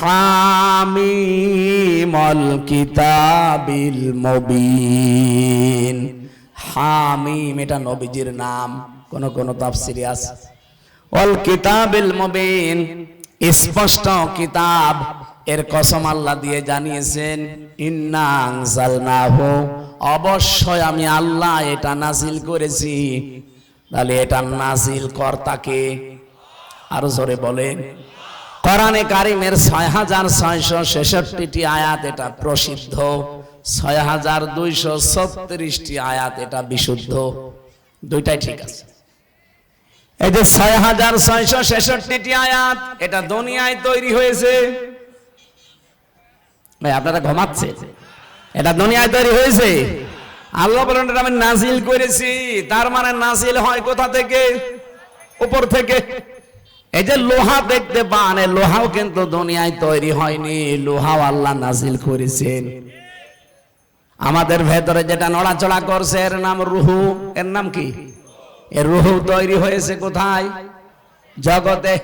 হামিমল কিতাবিল মুবিন। হামিম, এটা নবীজির নাম। কোন কোন তাফসিরে আছে। অল কিতাবিল মুবিন, স্পষ্ট কিতাব। এর কসম আল্লাহ দিয়ে জানিয়েছেন, ইন্না আনজালনাহু। অবশ্যই আমি আল্লাহ এটা নাজিল করেছি। তাহলে এটা নাজিল কর্তাকে আরও জোরে বলেন। কোরআনে কারিমের ছয় হাজার ছয়শো ছেষট্টিটি আয়াত এটা প্রসিদ্ধ। ছয় হাজার দুইশো ছত্রিশটি আয়াত এটা বিশুদ্ধ। দুইটাই ঠিক আছে। এই যে ছয় হাজার ছয়শো ছেষট্টিটি আয়াত এটা দুনিয়ায় তৈরি হয়েছে। ভাই, আপনারা ঘুমাচ্ছে? এটা দুনিয়ায় তৈরি হয়েছে? আল্লাহ বলেন, এটা আমি নাজিল করেছি। তার মানে নাজিল হয় কোথা থেকে? উপর থেকে। এই যে লোহা দেখতে পান লোহাও কিন্তু দুনিয়ায় তৈরি হয়নি। লোহাও আল্লাহ নাজিল করেছেন। আমাদের ভেতরে যেটা নড়াচড়া করছে, এর নাম রুহু। এর নাম কি? এর রুহু তৈরি হয়েছে কোথায়? জগতে।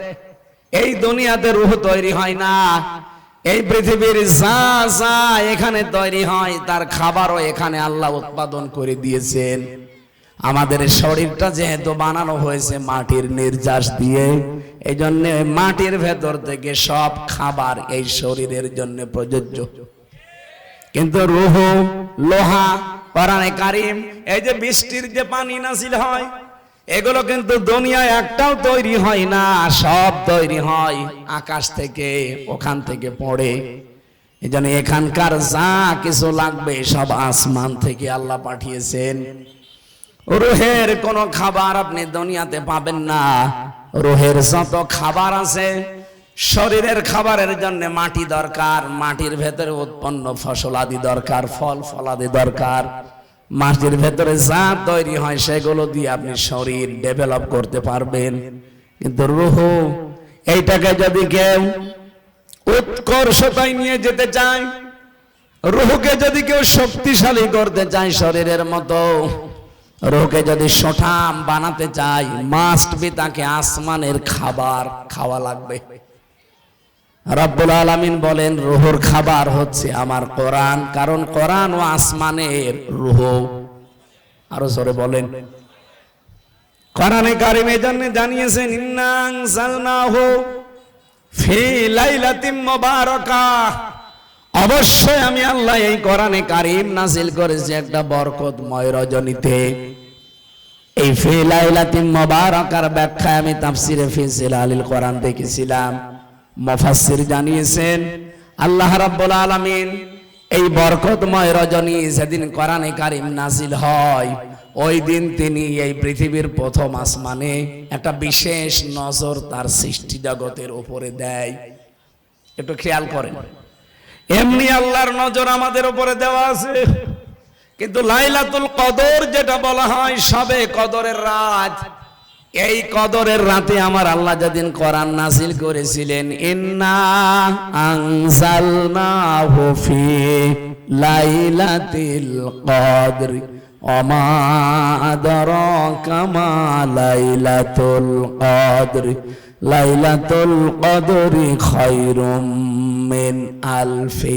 এই দুনিয়াতে রুহু তৈরি হয় না। এই পৃথিবীর যা যা এখানে তৈরি হয়, তার খাবারও এখানে আল্লাহ উৎপাদন করে দিয়েছেন। আমাদের শরীরটা যেহেতু বানানো হয়েছে মাটির নির্যাস দিয়ে এই জন্য মাটির ভেতর থেকে সব খাবার এই শরীরের জন্য প্রযোজ্য। কিন্তু রুহ, লোহা, কোরআনে কারিম, এই যে বৃষ্টির যে পানি নাসিল হয়, এগুলো কিন্তু দুনিয়ায় একটাও তৈরি হয় না, সব তৈরি হয় আকাশ থেকে, ওখান থেকে পড়ে। এই জন্য এখানকার যা কিছু লাগবে সব আসমান থেকে আল্লাহ পাঠিয়েছেন। রোহের কোন খাবার আপনি দুনিয়াতে পাবেন না। রোহের যত খাবার আছে, শরীরের খাবারের জন্য মাটি দরকার, মাটির ভেতরে উৎপন্ন ফসল আদি দরকার, ফল ফলাদি দরকার। মাটির ভেতরে যা তৈরি হয়, সেগুলো দিয়ে আপনি শরীর ডেভেলপ করতে পারবেন। কিন্তু রুহ, এইটাকে যদি কেউ উৎকর্ষতায় নিয়ে যেতে চায়, রুহকে যদি কেউ শক্তিশালী করতে চায় শরীরের মতো রোকে যদি সঠাম বানাতে চাই মাস্ট বি তাকে আসমানের খাবার খাওয়া লাগবে। রব্বুল আলামিন বলেন, রুহুর খাবার হচ্ছে আমার কোরআন, কারণ কোরআন ও আসমানের রুহ। আরও জোরে বলেন। কোরআনে কারিম এই জন্য জানিয়েছেন, ইন্নাং সালনাহু ফি লাইলাতিম অবশ্যই আমি আল্লাহ এই কোরআনে কারিম নাজিল করেছি একটা বরকতময় রজনীতে। এই ফিলাইলাতিন মুবারাকার ব্যাখ্যা আমি তাফসিরে ফিজিল আলিল কোরআন দেখেছিলাম। মুফাসসির জানিয়েছেন, আল্লাহ রাব্বুল আলামিন এই বরকতময় রজনী যেদিন কোরআনে কারিম নাজিল হয়, ওই দিন তিনি এই পৃথিবীর প্রথম আসমানে একটা বিশেষ নজর তার সৃষ্টি জগতের উপরে দেয়। একটু খেয়াল করেন। এমনি আল্লাহর নজর আমাদের উপরে দেওয়া আছে। কিন্তু লাইলাতুল কদর যেটা বলা হয় সবে কদরের রাত। এই কদরের রাতে আমার আল্লাহ যেদিন কোরআন নাজিল করেছিলেন, ইন্না আনজালনাহু ফি লাইলাতিল কদর, ওমা আদরাকা লাইলাতুল কদর, লাইলাতুল কদরি খায়রুম মিন আলফি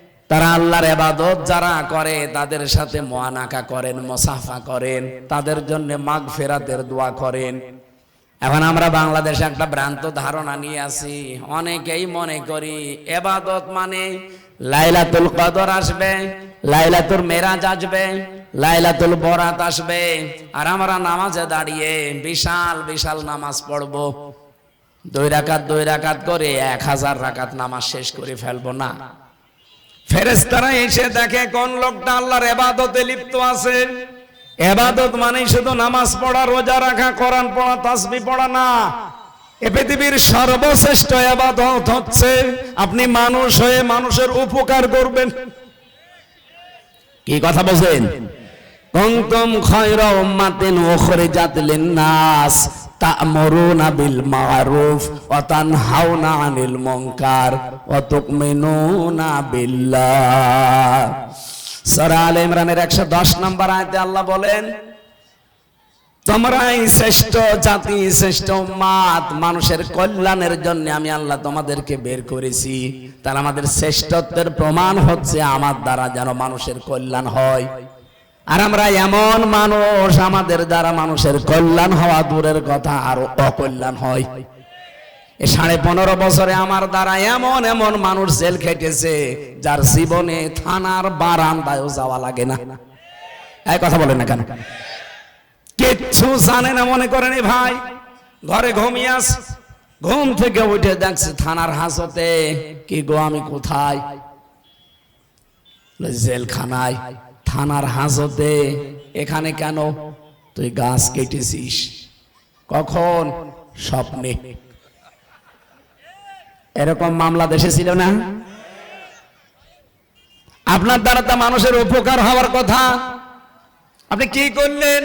তারা আল্লাহর এবাদত যারা করে, তাদের সাথে মোয়ানাকা করেন, মোসাফা করেন, তাদের জন্য মাগ ফেরাতের দোয়া করেন। এখন আমরা বাংলাদেশে একটা ভ্রান্ত ধারণা নিয়ে আসি। অনেকেই মনে করি এবাদত মানে লাইলাতুল কদর আসবে, লাইলাতুল মেরাজ আসবে, লাইলাতুল বরাত আসবে। আর আমরা নামাজে দাঁড়িয়ে বিশাল বিশাল নামাজ পড়ব। দুই রাকাত দুই রাকাত করে এক হাজার রাকাত নামাজ শেষ করে ফেলব না। ফেরেস্তারা এসে দেখে, কোন লোকটা আল্লাহর এবাদতে লিপ্ত আছে? এবাদত মানে শুধু নামাজ পড়া, রোজা রাখা, কোরআন পড়া, তাসবি পড়া না। এ পৃথিবীর সর্বশ্রেষ্ঠ এবাদত হচ্ছে, আপনি মানুষ হয়ে মানুষের উপকার করবেন। কি কথা বলছেন? কুনতুম খায়রা উম্মাতিন ওখরে লিন-নাস। তা'মুরুনা বিল মা'রুফ ওয়া তানহাউনা 'আনিল মুনকার ওয়া তু'মিনুনা বিল্লাহ। সূরা আলে ইমরানের 110 নম্বর আয়াতে আল্লাহ বলেন, তোমরাই শ্রেষ্ঠ, জাতি শ্রেষ্ঠ উম্মাত মানুষের কল্যাণের জন্য আমি আল্লাহ তোমাদেরকে বের করেছি। তার আমাদের শ্রেষ্ঠত্বের প্রমাণ হচ্ছে আমার দ্বারা যেন মানুষের কল্যাণ হয়। আর আমরা এমন মানুষ, আমাদের দ্বারা মানুষের কল্যাণ হওয়া দূরের কথা আরও অকল্যাণ হয়। এ সাড়ে পনেরো বছরে আমার দ্বারা এমন এমন মানুষ জেল খেটেছে, যার জীবনে থানার বারান্দায়ও যাওয়া লাগে না। এই কথা বলেন না কেন? কিচ্ছু জানে না, মনে করেন ভাই? ঘরে ঘুমিয়ে ঘুম থেকে উঠে দেখছে থানার হাসতে কি গো, আমি কোথায়? জেলখানায়। থানার হাজতে, এখানে কেন? তুই গাছ কেটেছিস। কখন? স্বপ্নে। এরকম মামলা দেশে ছিল না? আপনার দ্বারা তা মানুষের উপকার হওয়ার কথা। আপনি কি করলেন?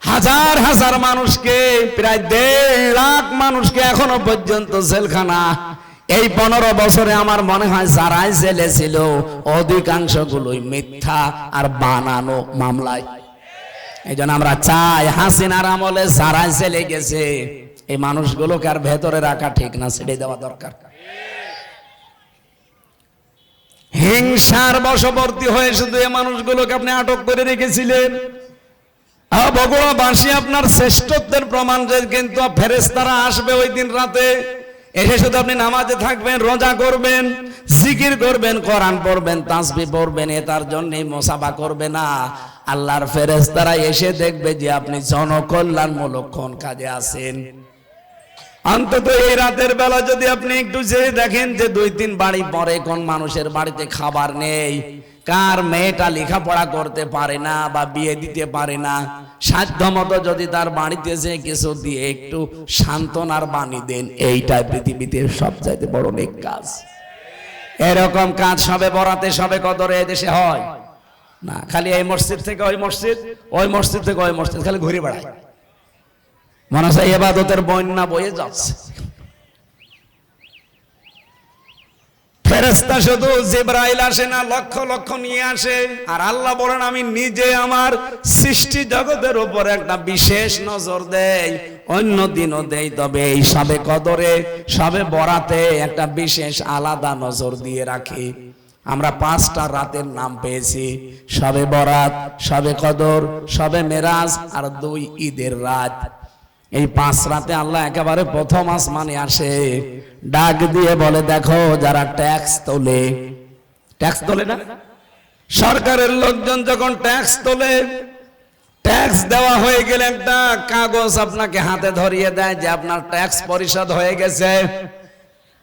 হাজার হাজার মানুষকে, প্রায় দেড় লাখ মানুষকে এখনও পর্যন্ত জেলখানা এই পনেরো বছরে আমার মনে হয় যারাই জেলে ছিল অধিকাংশ গুলোই মিথ্যা আর বানানো মামলায়। এই জন্য আমরা চাই হাসিনার আমলে যারাই জেলে গেছে এই মানুষগুলোকে আর ভেতরে রাখা ঠিক না ছেড়ে দেওয়া দরকার। হিংসার বশবর্তী হয়ে শুধু এই মানুষগুলোকে আপনি আটক করে রেখেছিলেন। আহ, বগুড়াবাসী আপনার শ্রেষ্ঠত্বের প্রমাণ যে কিন্তু ফেরেস্তারা আসবে ওই দিন রাতে। এসে শুধু আপনি নামাজে থাকবেন, রোজা করবেন, জিকির করবেন, কোরআন পড়বেন, তাসবি পড়বেন, এ তার জন্য মোসাফা করবে না। আল্লাহর ফেরেস্তারা এসে দেখবে যে আপনি জনকল্যাণমূলক কোন কাজে আছেন। অন্তত এই রাতের বেলা যদি আপনি একটু যে দেখেন যে দুই তিন বাড়ি পরে কোন মানুষের বাড়িতে খাবার নেই। কার মেয়েটা লেখাপড়া করতে পারে না বা বিয়ে দিতে পারে না সাধ্য মতো যদি তার বাড়িতে যে কিছু দিয়ে একটু সান্ত্বনার বাণী দেন, এইটাই পৃথিবীতে সবচাইতে বড় নেক কাজ। এরকম কাজ সবে বরাতে, সবে কদরে দেশে হয়। না, খালি এই মসজিদ থেকে ওই মসজিদ ওই মসজিদ থেকে ওই মসজিদ, খালি ঘুরে বেড়ায়। মনে হয় এবাদতের বন্যা বয়ে যাচ্ছে। ফেরেস্তা শুধু জিব্রাইল আসে না, লক্ষ লক্ষ নিয়ে আসে। আর আল্লাহ বলেন, আমি নিজে আমার সৃষ্টি জগতের উপর একটা বিশেষ নজর দেই, অন্য দিনও দেই। তবে এই সবে কদরে, সবে বরাতে একটা বিশেষ আলাদা নজর দিয়ে রাখি। আমরা পাঁচটা রাতের নাম পেয়েছি। সবে বরাত, সবে কদর, সবে মেরাজ আর দুই ঈদের রাত। এই পাঁচ রাতে আল্লাহ একেবারে প্রথম আসমানে আসে, ডাক দিয়ে বলে, দেখো, যারা ট্যাক্স তোলে। ট্যাক্স তোলে না? সরকারের লোকজন যখন ট্যাক্স তোলে, ট্যাক্স দেওয়া হয়ে গেলে একটা কাগজ আপনাকে হাতে ধরিয়ে দেয় যে আপনার ট্যাক্স পরিশোধ হয়ে গেছে।